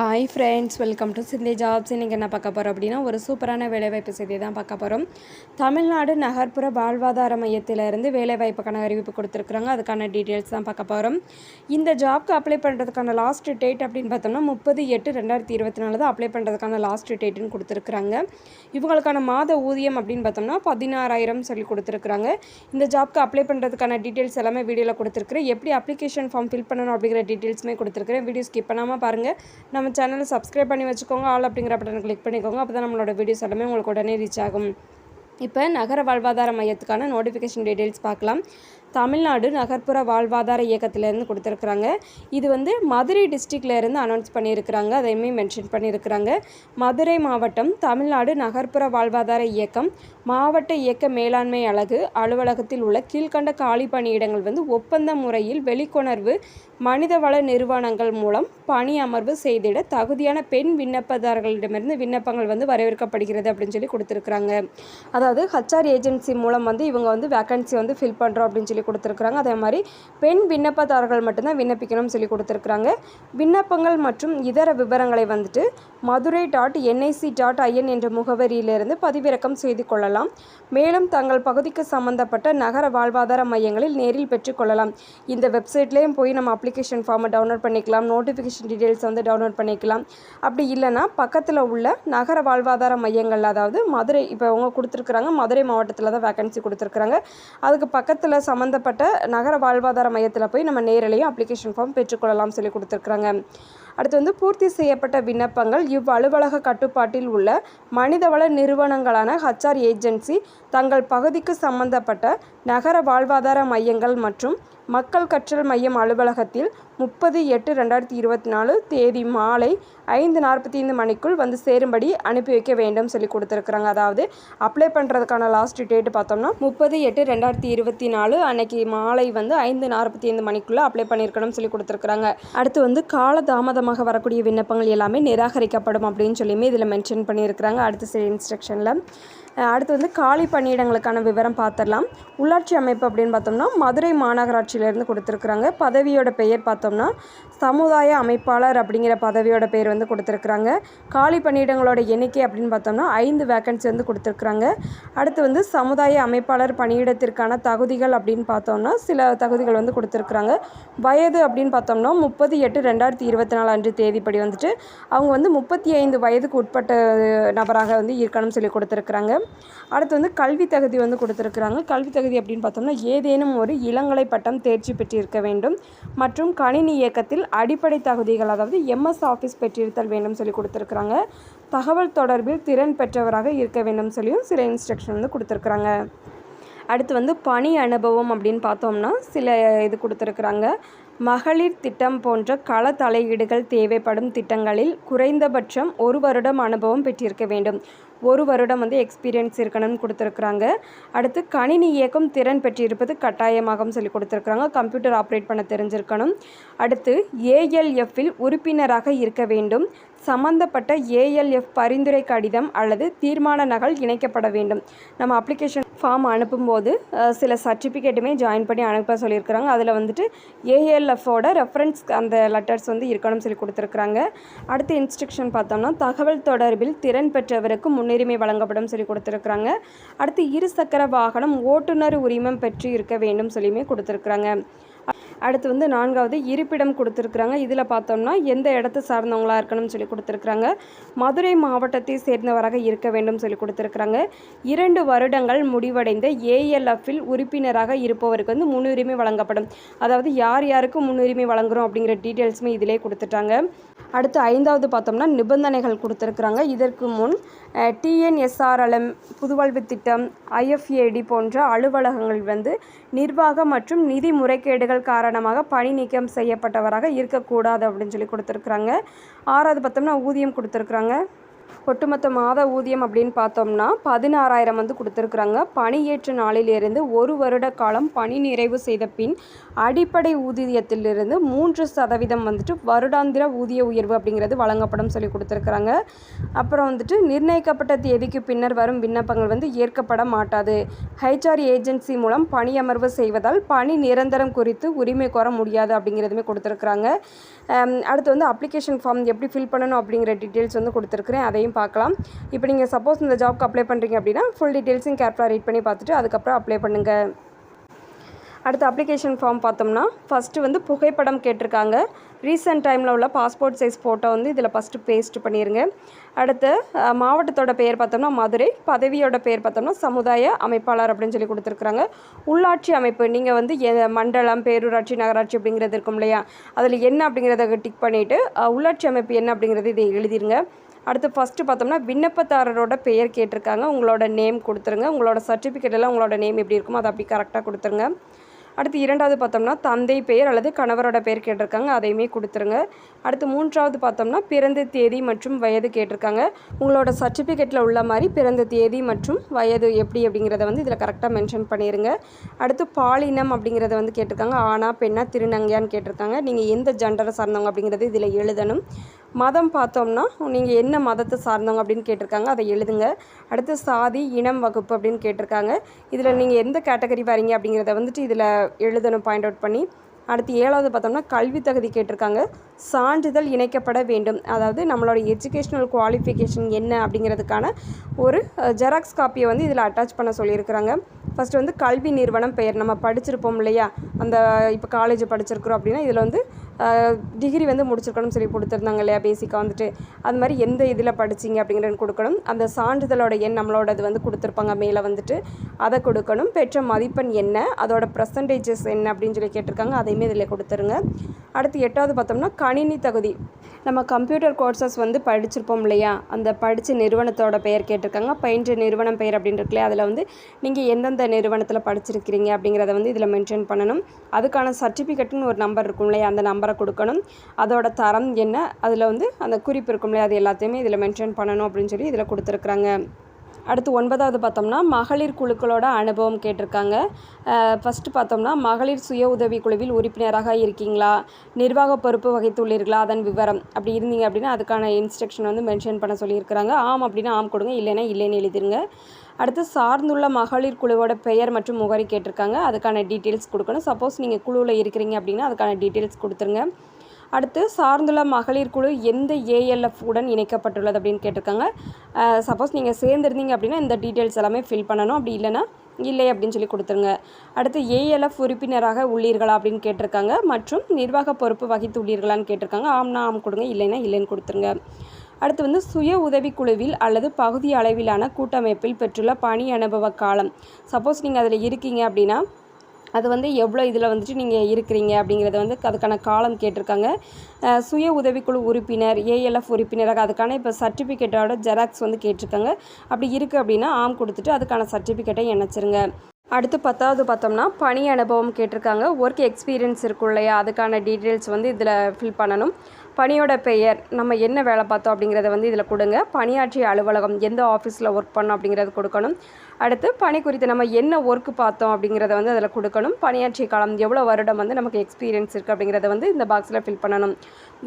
Hi friends welcome to சிந்தி jobs இன்றைக்கி என்ன பார்க்க போகிறோம் அப்படின்னா ஒரு சூப்பரான வேலைவாய்ப்பு செய்தி தான் பார்க்க போகிறோம் தமிழ்நாடு நகர்ப்புற வாழ்வாதார மையத்திலிருந்து வேலைவாய்ப்புக்கான அறிவிப்பு கொடுத்துருக்குறாங்க. அதுக்கான டீட்டெயில்ஸ் தான் பார்க்க போகிறோம் இந்த ஜாப்க்கு அப்ளை பண்ணுறதுக்கான லாஸ்ட் டேட் அப்படின்னு பார்த்தோம்னா முப்பது எட்டு ரெண்டாயிரத்தி இருபத்தி நாலு தான் அப்ளை பண்ணுறதுக்கான லாஸ்ட் டேட்டுன்னு கொடுத்துருக்குறாங்க. இவங்களுக்கான மாத ஊதியம் அப்படின்னு பார்த்தோம்னா பதினாறாயிரம் சொல்லி கொடுத்துருக்குறாங்க. இந்த ஜாப்க்கு அப்ளை பண்ணுறதுக்கான டீட்டெயில்ஸ் எல்லாமே வீடியோவில் கொடுத்துருக்குறேன். எப்படி அப்ளிகேஷன் ஃபார்ம் ஃபில் பண்ணணும் அப்படிங்கிற டீட்டெயில்ஸுமே கொடுத்துருக்குறேன். வீடியோ ஸ்கிப் பண்ணாமல் பாருங்கள் நம்ம சேனலை சப்ஸ்கிரைப் பண்ணி வச்சுக்கோங்க. ஆல் அப்படிங்கிற பட்டனை கிளிக் பண்ணிக்கோங்க. அப்போ தான் நம்மளோட வீடியோஸ் எல்லாமே உங்களுக்கு உடனே ரீச் ஆகும். இப்போ நகர வாழ்வாதார மையத்துக்கான நோட்டிஃபிகேஷன் டீட்டெயில்ஸ் பார்க்கலாம். தமிழ்நாடு நகர்ப்புற வாழ்வாதார இயக்கத்திலேருந்து கொடுத்துருக்குறாங்க. இது வந்து மதுரை டிஸ்ட்ரிக்ட்லேருந்து அனௌன்ஸ் பண்ணியிருக்கிறாங்க. அதையுமே மென்ஷன் பண்ணியிருக்கிறாங்க. மதுரை மாவட்டம் தமிழ்நாடு நகர்ப்புற வாழ்வாதார இயக்கம். மாவட்ட இயக்க மேலாண்மை அலகு. அலுவலகத்தில் உள்ள கீழ்கண்ட காலி பணியிடங்கள் வந்து ஒப்பந்த முறையில் வெளிக்கொணர்வு மனிதவள நிறுவனங்கள் மூலம் பணி அமர்வு செய்திட தகுதியான பெண் விண்ணப்பதாரர்களிடமிருந்து விண்ணப்பங்கள் வந்து வரவேற்கப்படுகிறது அப்படின்னு சொல்லி கொடுத்துருக்குறாங்க. அதாவது ஹச்ஆர் ஏஜென்சி மூலம் வந்து இவங்க வந்து வேக்கன்சி வந்து ஃபில் பண்ணுறோம் அப்படின்னு சொல்லி கொடுத்துருக்குறாங்க. அதே மாதிரி பெண் விண்ணப்பதாரர்கள் மட்டும்தான் விண்ணப்பிக்கணும்னு சொல்லி கொடுத்துருக்குறாங்க. விண்ணப்பங்கள் மற்றும் இதர விவரங்களை வந்துட்டு Madurai dot NIC dot IN என்ற முகவரியிலிருந்து பதிவிறக்கம் செய்து கொள்ளலாம். மேலும் தங்கள் பகுதிக்கு சம்பந்தப்பட்ட நகர வாழ்வாதார மையங்களில் நேரில் பெற்றுக்கொள்ளலாம் இந்த வெப்சைட்லேயும் போய் நம்ம அப்ளிகேஷன் ஃபார்மை டவுன்லோட் பண்ணிக்கலாம். நோட்டிஃபிகேஷன் டீட்டெயில்ஸ் வந்து டவுன்லோட் பண்ணிக்கலாம். அப்படி இல்லைன்னா பக்கத்தில் உள்ள நகர வாழ்வாதார மையங்கள் அதாவது மதுரை இப்போ அவங்க கொடுத்துருக்குறாங்க. மதுரை மாவட்டத்தில் தான் வேகன்சி கொடுத்துருக்குறாங்க. அதுக்கு பக்கத்தில் சம்மந்தப்பட்ட நகர வாழ்வாதார மையத்தில் போய் நம்ம நேரிலையும் அப்ளிகேஷன் ஃபார்ம் பெற்றுக்கொள்ளலாம் சொல்லி கொடுத்துருக்குறாங்க. அடுத்து வந்து பூர்த்தி செய்யப்பட்ட விண்ணப்பங்கள் இவ் அலுவலக கட்டுப்பாட்டில் உள்ள மனிதவள நிறுவனங்களான ஹச்ஆர் ஏஜென்சி தங்கள் பகுதிக்கு சம்பந்தப்பட்ட நகர வாழ்வாதார மையங்கள் மற்றும் மக்கள் கற்றல் மையம் அலுவலகத்தில் முப்பது எட்டு ரெண்டாயிரத்தி இருபத்தி நாலு தேதி மாலை ஐந்து நாற்பத்தி ஐந்து மணிக்குள் வந்து சேரும்படி அனுப்பி வைக்க வேண்டும் சொல்லி கொடுத்துருக்குறாங்க. அதாவது அப்ளை பண்ணுறதுக்கான லாஸ்ட் டேட் பார்த்தோம்னா முப்பது எட்டு ரெண்டாயிரத்தி இருபத்தி நாலு அன்னைக்கு மாலை வந்து ஐந்து நாற்பத்தி ஐந்து மணிக்குள்ளே அப்ளை பண்ணியிருக்கணும்னு சொல்லி கொடுத்துருக்குறாங்க. அடுத்து வந்து கால தாமதமாக வரக்கூடிய விண்ணப்பங்கள் எல்லாமே நிராகரிக்கப்படும் அப்படின்னு சொல்லியுமே இதில் மென்ஷன் பண்ணியிருக்கிறாங்க. அடுத்த சில இன்ஸ்ட்ரக்ஷனில் அடுத்து வந்து காலி பணியிடங்களுக்கான விவரம் பார்த்துடலாம். உள்ளாட்சி அமைப்பு அப்படின்னு பார்த்தோம்னா மதுரை மாநகராட்சியிலேருந்து கொடுத்துருக்குறாங்க. பதவியோட பெயர் பார்த்தோம்னா சமுதாய அமைப்பாளர் அப்படிங்கிற பதவியோட பெயர் வந்து கொடுத்துருக்குறாங்க. காலி பணியிடங்களோட எண்ணிக்கை அப்படின்னு பார்த்தோம்னா ஐந்து வேக்கன்சி வந்து கொடுத்துருக்குறாங்க. அடுத்து வந்து சமுதாய அமைப்பாளர் பணியிடத்திற்கான தகுதிகள் அப்படின்னு பார்த்தோம்னா சில தகுதிகள் வந்து கொடுத்துருக்குறாங்க. வயது அப்படின்னு பார்த்தோம்னா முப்பது எட்டு ரெண்டாயிரத்தி இருபத்தி நாலு அன்று தேதிப்படி வந்துட்டு அவங்க வந்து முப்பத்தி ஐந்து வயதுக்கு உட்பட்ட நபராக வந்து இருக்கணும்னு சொல்லி கொடுத்துருக்குறாங்க. அடுத்து வந்து கல்வி தகுதி வந்து கொடுத்துருக்குறாங்க. கல்வி தகுதி அப்படின்னு பார்த்தோம்னா ஏதேனும் ஒரு இளங்கலை பட்டம் தேர்ச்சி பெற்றிருக்க வேண்டும். மற்றும் கணினி இயக்கத்தில் அடிப்படை தகுதிகள் அதாவது எம்எஸ் ஆஃபீஸ் பெற்றிருத்தல் வேண்டும் சொல்லி கொடுத்துருக்குறாங்க. தகவல் தொடர்பில் திறன் பெற்றவராக இருக்க வேண்டும் சொல்லியும் சில இன்ஸ்ட்ரக்ஷன் வந்து கொடுத்துருக்குறாங்க. அடுத்து வந்து பணி அனுபவம் அப்படின்னு பார்த்தோம்னா சில இது கொடுத்துருக்குறாங்க. மகளிர் திட்டம் போன்ற கள தலையீடுகள் தேவைப்படும் திட்டங்களில் குறைந்தபட்சம் ஒரு வருடம் அனுபவம் பெற்றிருக்க வேண்டும். ஒரு வருடம் வந்து எக்ஸ்பீரியன்ஸ் இருக்கணும்னு கொடுத்துருக்குறாங்க. அடுத்து கணினி இயக்கம் திறன் பெற்றிருப்பது கட்டாயமாகவும் சொல்லி கொடுத்துருக்குறாங்க. கம்ப்யூட்டர் ஆப்ரேட் பண்ண தெரிஞ்சிருக்கணும். அடுத்து ஏஎல்எஃப்பில் உறுப்பினராக இருக்க வேண்டும். சம்பந்தப்பட்ட ஏஎல்எஃப் பரிந்துரை கடிதம் அல்லது தீர்மான நகல் இணைக்கப்பட வேண்டும். நம்ம அப்ளிகேஷன் ஃபார்ம் அனுப்பும்போது சில சர்டிஃபிகேட்டுமே ஜாயின் பண்ணி அனுப்ப சொல்லியிருக்கிறாங்க. அதில் வந்துட்டு ஏஎல்எஃபோட ரெஃபரன்ஸ் அந்த லெட்டர்ஸ் வந்து இருக்கணும்னு சொல்லி கொடுத்துருக்குறாங்க. அடுத்த இன்ஸ்ட்ரக்ஷன் பார்த்தோம்னா தகவல் தொடர்பில் திறன் பெற்றவருக்கு முன்னுரிமை வழங்கப்படும் சொல்லி கொடுத்துருக்குறாங்க. அடுத்து இருசக்கர வாகனம் ஓட்டுநர் உரிமம் பெற்று இருக்க வேண்டும் சொல்லியுமே கொடுத்துருக்குறாங்க. அடுத்து வந்து நான்காவது இருப்பிடம் கொடுத்துருக்குறாங்க. இதில் பார்த்தோம்னா எந்த இடத்த சார்ந்தவங்களாக இருக்கணும்னு சொல்லி கொடுத்துருக்குறாங்க. மதுரை மாவட்டத்தை சேர்ந்தவராக இருக்க வேண்டும் சொல்லி கொடுத்துருக்குறாங்க. இரண்டு வருடங்கள் முடிவடைந்த ஏஎல்எஃப்பில் உறுப்பினராக இருப்பவருக்கு வந்து முன்னுரிமை வழங்கப்படும். அதாவது யார் யாருக்கு முன்னுரிமை வழங்குகிறோம் அப்படிங்கிற டீட்டெயில்ஸுமே இதிலே கொடுத்துட்டாங்க. அடுத்து ஐந்தாவது பார்த்தோம்னா நிபந்தனைகள் கொடுத்துருக்குறாங்க. இதற்கு முன் டிஎன்எஸ்ஆர்எல்எம் புதுவாழ்வு திட்டம் ஐஎஃப்ஏடி போன்ற அலுவலகங்கள் வந்து நிர்வாக மற்றும் நிதி முறைகேடுகள் காரணமாக பணி நீக்கம் செய்யப்பட்டவராக இருக்கக்கூடாது அப்படின்னு சொல்லி கொடுத்துருக்குறாங்க. ஆறாவது பார்த்தோம்னா ஊதியம் கொடுத்துருக்குறாங்க. ஒட்டுமொத்த மாத ஊதியம் அப்படின்னு பார்த்தோம்னா பதினாறாயிரம் வந்து கொடுத்துருக்குறாங்க. பணியேற்ற நாளிலிருந்து ஒரு வருட காலம் பணி நிறைவு செய்த பின் அடிப்படை ஊதியத்திலிருந்து மூன்று சதவீதம் வந்துட்டு வருடாந்திர ஊதிய உயர்வு அப்படிங்கிறது வழங்கப்படும் சொல்லி கொடுத்துருக்குறாங்க. அப்புறம் வந்துட்டு நிர்ணயிக்கப்பட்ட தேதிக்கு பின்னர் வரும் விண்ணப்பங்கள் வந்து ஏற்கப்பட மாட்டாது. ஹெச்ஆர் ஏஜென்சி மூலம் பணியமர்வு செய்வதால் பணி நிரந்தரம் குறித்து உரிமை கோர முடியாது அப்படிங்கிறதுமே கொடுத்துருக்குறாங்க. Um, அடுத்து வந்து அப்ளிகேஷன் ஃபார்ம் எப்படி ஃபில் பண்ணணும் அப்படிங்கிற டீட்டெயில்ஸ் வந்து கொடுத்துருக்குறேன். அதையும் பார்க்கலாம். இப்போ நீங்கள் சப்போஸ் இந்த ஜாப்க்கு அப்ளை பண்ணுறீங்க அப்படின்னா ஃபுல் டீட்டெயில்ஸும் கேர்ஃபுல்லாக ரீட் பண்ணி பார்த்துட்டு அதுக்கப்புறம் அப்ளை பண்ணுங்கள் அடுத்து அப்ளிகேஷன் ஃபார்ம் பார்த்தோம்னா ஃபஸ்ட்டு வந்து புகைப்படம் கேட்டிருக்காங்க. ரீசெண்ட் டைமில் உள்ள பாஸ்போர்ட் சைஸ் ஃபோட்டோ வந்து இதில் ஃபஸ்ட்டு பேஸ்ட் பண்ணிடுங்க அடுத்து மாவட்டத்தோட பெயர் பார்த்தோம்னா மதுரை பதவியோட பெயர் பார்த்தோம்னா சமுதாய அமைப்பாளர் அப்படின்னு சொல்லி கொடுத்துருக்குறாங்க. உள்ளாட்சி அமைப்பு நீங்கள் வந்து மண்டலம் பேரூராட்சி நகராட்சி அப்படிங்கிறது இருக்கும் இல்லையா? அதில் என்ன அப்படிங்கிறத டிக் பண்ணிவிட்டு உள்ளாட்சி அமைப்பு என்ன அப்படிங்கிறது இதை எழுதிருங்க. அடுத்து ஃபஸ்ட்டு பார்த்தோம்னா விண்ணப்பதாரரோட பெயர் கேட்டிருக்காங்க. உங்களோட நேம் கொடுத்துருங்க. உங்களோட சர்டிஃபிகேட் எல்லாம் உங்களோட நேம் எப்படி இருக்குமோ அதை அப்படி கரெக்டாக கொடுத்துருங்க. அடுத்து இரண்டாவது பார்த்தோம்னா தந்தை பெயர் அல்லது கணவரோட பெயர் கேட்டிருக்காங்க. அதையுமே கொடுத்துருங்க. அடுத்து மூன்றாவது பார்த்தோம்னா பிறந்த தேதி மற்றும் வயது கேட்டிருக்காங்க. உங்களோட சர்டிஃபிகேட்டில் உள்ள மாதிரி பிறந்த தேதி மற்றும் வயது எப்படி அப்படிங்கிறத வந்து இதில் கரெக்டாக மென்ஷன் பண்ணிடுங்க அடுத்து பாலினம் அப்படிங்கிறத வந்து கேட்டிருக்காங்க. ஆனா பெண்ணா திருநங்கையான்னு கேட்டிருக்காங்க. நீங்கள் எந்த ஜெண்டரை சார்ந்தவங்க அப்படிங்கிறது இதில் எழுதணும். மதம் பார்த்தோம்னா நீங்கள் என்ன மதத்தை சார்ந்தவங்க அப்படின்னு கேட்டிருக்காங்க அதை எழுதுங்க. அடுத்து சாதி இனம் வகுப்பு அப்படின்னு கேட்டிருக்காங்க. இதில் நீங்கள் எந்த கேட்டகரி வரீங்க அப்படிங்கிறத வந்துட்டு இதில் எழுதணும் பாயிண்ட் அவுட் பண்ணி. அடுத்து ஏழாவது பார்த்தோம்னா கல்வி தகுதி கேட்டிருக்காங்க. சான்றிதழ் இணைக்கப்பட வேண்டும். அதாவது நம்மளோட எஜுகேஷ்னல் குவாலிஃபிகேஷன் என்ன அப்படிங்கிறதுக்கான ஒரு ஜெராக்ஸ் காப்பியை வந்து இதில் அட்டாச் பண்ண சொல்லியிருக்கிறாங்க. ஃபஸ்ட்டு வந்து கல்வி நிறுவனம் பெயர். நம்ம படிச்சிருப்போம் இல்லையா? அந்த இப்போ காலேஜ் படிச்சிருக்கிறோம் அப்படின்னா இதில் வந்து டிகிரி வந்து முடிச்சிருக்கணும்னு சொல்லி கொடுத்துருந்தாங்க இல்லையா பேசிக்காக வந்துட்டு. அது மாதிரி எந்த இதில் படிச்சீங்க அப்படிங்கிறது கொடுக்கணும். அந்த சான்றிதழோட எண் நம்மளோடது வந்து கொடுத்துருப்பாங்க மேலே வந்துட்டு. அதை கொடுக்கணும். பெற்ற மதிப்பெண் என்ன? அதோட பர்சன்டேஜஸ் என்ன அப்படின்னு சொல்லி கேட்டிருக்காங்க. அதையுமே இதில் கொடுத்துருங்க. அடுத்து எட்டாவது பார்த்தோம்னா கணினி தகுதி. நம்ம கம்ப்யூட்டர் கோர்சஸ் வந்து படிச்சிருப்போம் இல்லையா? அந்த படித்த நிறுவனத்தோட பெயர் கேட்டிருக்காங்க. பயின்ற நிறுவனம் பெயர் அப்படின்னு இருக்குல்லையா அதில் வந்து நீங்கள் எந்தெந்த நிறுவனத்தில் படிச்சிருக்கிறீங்க அப்படிங்கிறத வந்து இதில் மென்ஷன் பண்ணணும். அதுக்கான சர்டிஃபிகேட்னு ஒரு நம்பர் இருக்கும் இல்லையா? அந்த நம்பர் கொடுக்கணும் அதோட தரம் என்ன? அதில் வந்து அந்த குறிப்பு இருக்கும் இல்லையா? அது எல்லாத்தையுமே இதில் மென்ஷன் பண்ணணும் அப்படின்னு சொல்லி இதில் கொடுத்துருக்குறாங்க. அடுத்து ஒன்பதாவது பார்த்தோம்னா மகளிர் குழுக்களோட அனுபவம் கேட்டிருக்காங்க. ஃபஸ்ட்டு பார்த்தோம்னா மகளிர் சுய உதவி குழுவில் உறுப்பினராக இருக்கீங்களா? நிர்வாக பொறுப்பு வகித்துள்ளீர்களா? அதன் விவரம். அப்படி இருந்தீங்க அப்படின்னா அதுக்கான இன்ஸ்ட்ரக்ஷன் வந்து மென்ஷன் பண்ண சொல்லியிருக்கிறாங்க. ஆம் அப்படின்னா ஆம் கொடுங்க இல்லைன்னா இல்லைன்னு எழுதிருங்க. அடுத்து சார்ந்துள்ள மகளிர் குழுவோட பெயர் மற்றும் முகவரி கேட்டிருக்காங்க. அதுக்கான டீட்டெயில்ஸ் கொடுக்கணும். சப்போஸ் நீங்கள் குழுவில் இருக்கிறீங்க அப்படின்னா அதுக்கான டீட்டெயில்ஸ் கொடுத்துருங்க. அடுத்து சார்ந்துள்ள மகளிர் குழு எந்த ஏஎல்எஃப் உடன் இணைக்கப்பட்டுள்ளது அப்படின்னு கேட்டிருக்காங்க. சப்போஸ் நீங்கள் சேர்ந்துருந்தீங்க அப்படின்னா இந்த டீட்டெயில்ஸ் எல்லாமே ஃபில் பண்ணணும். அப்படி இல்லைன்னா இல்லை அப்படின்னு சொல்லி கொடுத்துருங்க. அடுத்து ஏஎல்எஃப் உறுப்பினராக உள்ளீர்களா அப்படின்னு கேட்டிருக்காங்க. மற்றும் நிர்வாக பொறுப்பு வகித்து உள்ளீர்களான்னு கேட்டிருக்காங்க. ஆம்னா ஆம் கொடுங்க இல்லைன்னா இல்லைன்னு கொடுத்துருங்க. அடுத்து வந்து சுய உதவிக்குழுவில் அல்லது பகுதி அளவிலான கூட்டமைப்பில் பெற்றுள்ள பணி அனுபவ காலம். சப்போஸ் நீங்கள் அதில் இருக்கீங்க அப்படின்னா அது வந்து எவ்வளோ இதில் வந்துட்டு நீங்கள் இருக்கிறீங்க அப்படிங்கிறத வந்து அதுக்கான காலம் கேட்டிருக்காங்க. சுய உதவிக்குழு உறுப்பினர் ஏஎல்எஃப் உறுப்பினராக அதுக்கான இப்போ சர்டிஃபிகேட்டோட ஜெராக்ஸ் வந்து கேட்டிருக்காங்க. அப்படி இருக்குது அப்படின்னா ஆம் கொடுத்துட்டு அதுக்கான சர்டிஃபிகேட்டை இணைச்சிருங்க. அடுத்து பத்தாவது பார்த்தோம்னா பணி அனுபவம் கேட்டிருக்காங்க. ஒர்க் எக்ஸ்பீரியன்ஸ் இருக்கும் இல்லையா? அதுக்கான டீட்டெயில்ஸ் வந்து இதில் ஃபில் பண்ணணும். பணியோட பெயர் நம்ம என்ன வேலை பார்த்தோம் அப்படிங்கிறத வந்து இதில் கொடுங்க. பணியாற்றிய அலுவலகம் எந்த ஆஃபீஸில் ஒர்க் பண்ணோம் அப்படிங்கிறது கொடுக்கணும். அடுத்து பணி குறித்து நம்ம என்ன ஒர்க் பார்த்தோம் அப்படிங்கிறத வந்து அதில் கொடுக்கணும். பணியாற்றிய காலம் எவ்வளோ வருடம் வந்து நமக்கு எக்ஸ்பீரியன்ஸ் இருக்குது அப்படிங்கிறத வந்து இந்த பாக்ஸில் ஃபில் பண்ணணும்.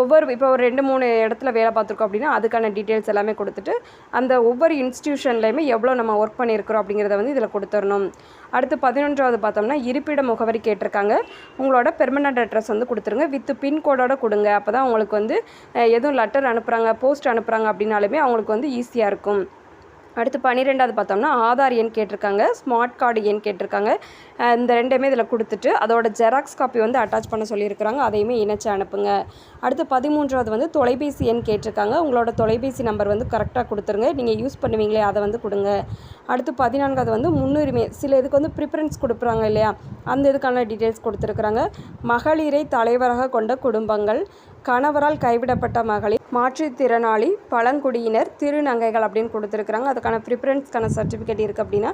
ஒவ்வொரு இப்போ ஒரு ரெண்டு மூணு இடத்துல வேலை பார்த்துருக்கோம் அப்படின்னா அதுக்கான டீட்டெயில்ஸ் எல்லாமே கொடுத்துட்டு அந்த ஒவ்வொரு இன்ஸ்டியூஷன்லையுமே எவ்வளோ நம்ம ஒர்க் பண்ணியிருக்கிறோம் அப்படிங்கிறத வந்து இதில் கொடுத்துடணும். அடுத்து பதினொன்றாவது பார்த்தோம்னா இருப்பிட முகவரி கேட்டிருக்காங்க. உங்களோட பெர்மனண்ட் அட்ரஸ் வந்து கொடுத்துருங்க. வித் பின்கோடோட கொடுங்க. அப்போ தான் உங்களுக்கு வந்து எதுவும் லெட்டர் அனுப்புகிறாங்க போஸ்ட் அனுப்புகிறாங்க அப்படின்னாலுமே அவங்களுக்கு வந்து ஈஸியாக இருக்கும். அடுத்து பன்னிரெண்டாவது பார்த்தோம்னா ஆதார் எண் கேட்டிருக்காங்க ஸ்மார்ட் கார்டு எண் கேட்டிருக்காங்க. இந்த ரெண்டுமே இதில் கொடுத்துட்டு அதோட ஜெராக்ஸ் காப்பி வந்து அட்டாச் பண்ண சொல்லியிருக்கிறாங்க அதையுமே இணைச்சு அனுப்புங்க. அடுத்து பதிமூன்றாவது வந்து தொலைபேசி எண் கேட்டிருக்காங்க உங்களோட தொலைபேசி நம்பர் வந்து கரெக்டாக கொடுத்துருங்க நீங்கள் யூஸ் பண்ணுவீங்களே அதை வந்து கொடுங்க. அடுத்து பதினான்காவது வந்து முன்னுரிமை சில இதுக்கு வந்து ப்ரிஃபரன்ஸ் கொடுக்குறாங்க இல்லையா அந்த இதுக்கான டீட்டெயில்ஸ் கொடுத்துருக்குறாங்க. மகளிரை தலைவராக கொண்ட குடும்பங்கள் கணவரால் கைவிடப்பட்ட மகளிர் மாற்றுத்திறனாளி பழங்குடியினர் திருநங்கைகள் அப்படின்னு கொடுத்துருக்குறாங்க. அதுக்கான ப்ரிஃபரன்ஸ்க்கான சர்டிஃபிகேட் இருக்குது அப்படின்னா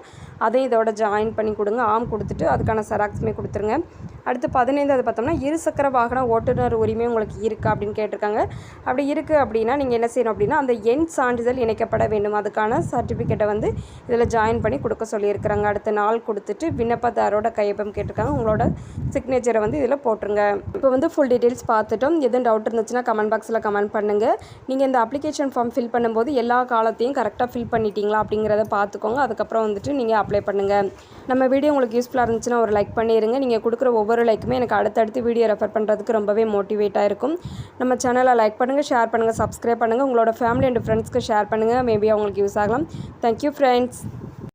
அதையும் இதோட ஜாயின் பண்ணி கொடுங்க. ஆம் கொடுத்துட்டு அதுக்கான செராக்ஸுமே கொடுத்துருங்க. அடுத்து பதினைந்தாவது பார்த்தோம்னா இருசக்கர வாகன ஓட்டுநர் உரிமை உங்களுக்கு இருக்கா அப்படின்னு கேட்டிருக்காங்க. அப்படி இருக்குது அப்படின்னா நீங்கள் என்ன செய்யணும் அப்படின்னா அந்த எண் சான்றிதழ் இணைக்கப்பட வேண்டும். அதுக்கான சர்டிஃபிகேட்டை வந்து இதில் ஜாயின் பண்ணி கொடுக்க சொல்லியிருக்கிறாங்க. அடுத்த நாள் கொடுத்துட்டு விண்ணப்பதாரோட கையொப்பம் கேட்டிருக்காங்க. உங்களோட சிக்னேச்சரை வந்து இதில் போட்டுருங்க. இப்போ வந்து ஃபுல் டீட்டெயில்ஸ் பார்த்துட்டோம். எதுவும் டவுட் இருந்துச்சுன்னா கமெண்ட் பாக்ஸில் கமெண்ட் பண்ணுங்கள் நீங்கள் இந்த அப்ளிகேஷன் ஃபார்ம் ஃபில் பண்ணும்போது எல்லா காலத்தையும் கரெக்டாக ஃபில் பண்ணிட்டீங்களா அப்படிங்கிறத பார்த்துக்கோங்க. அதுக்கப்புறம் வந்துட்டு நீங்கள் அப்ளை பண்ணுங்கள் நம்ம வீடியோ உங்களுக்கு யூஸ்ஃபுல்லாக இருந்துச்சுன்னா ஒரு லைக் பண்ணிடுங்க நீங்கள் கொடுக்குற ஒவ்வொரு ஒவ்வொரு லைக்குமே எனக்கு அடுத்தடுத்து வீடியோ ரெஃபர் பண்ணுறதுக்கு ரொம்பவே மோட்டிவேட்டாக இருக்கும். நம்ம சேனலை லைக் பண்ணுங்கள் ஷேர் பண்ணுங்கள் சப்ஸ்கிரைப் பண்ணுங்கள் உங்களோட ஃபேமிலி அண்ட் ஃப்ரெண்ட்ஸ்க்கு ஷேர் பண்ணுங்கள் மேபி அவங்களுக்கு யூஸ் ஆகலாம். Thank you friends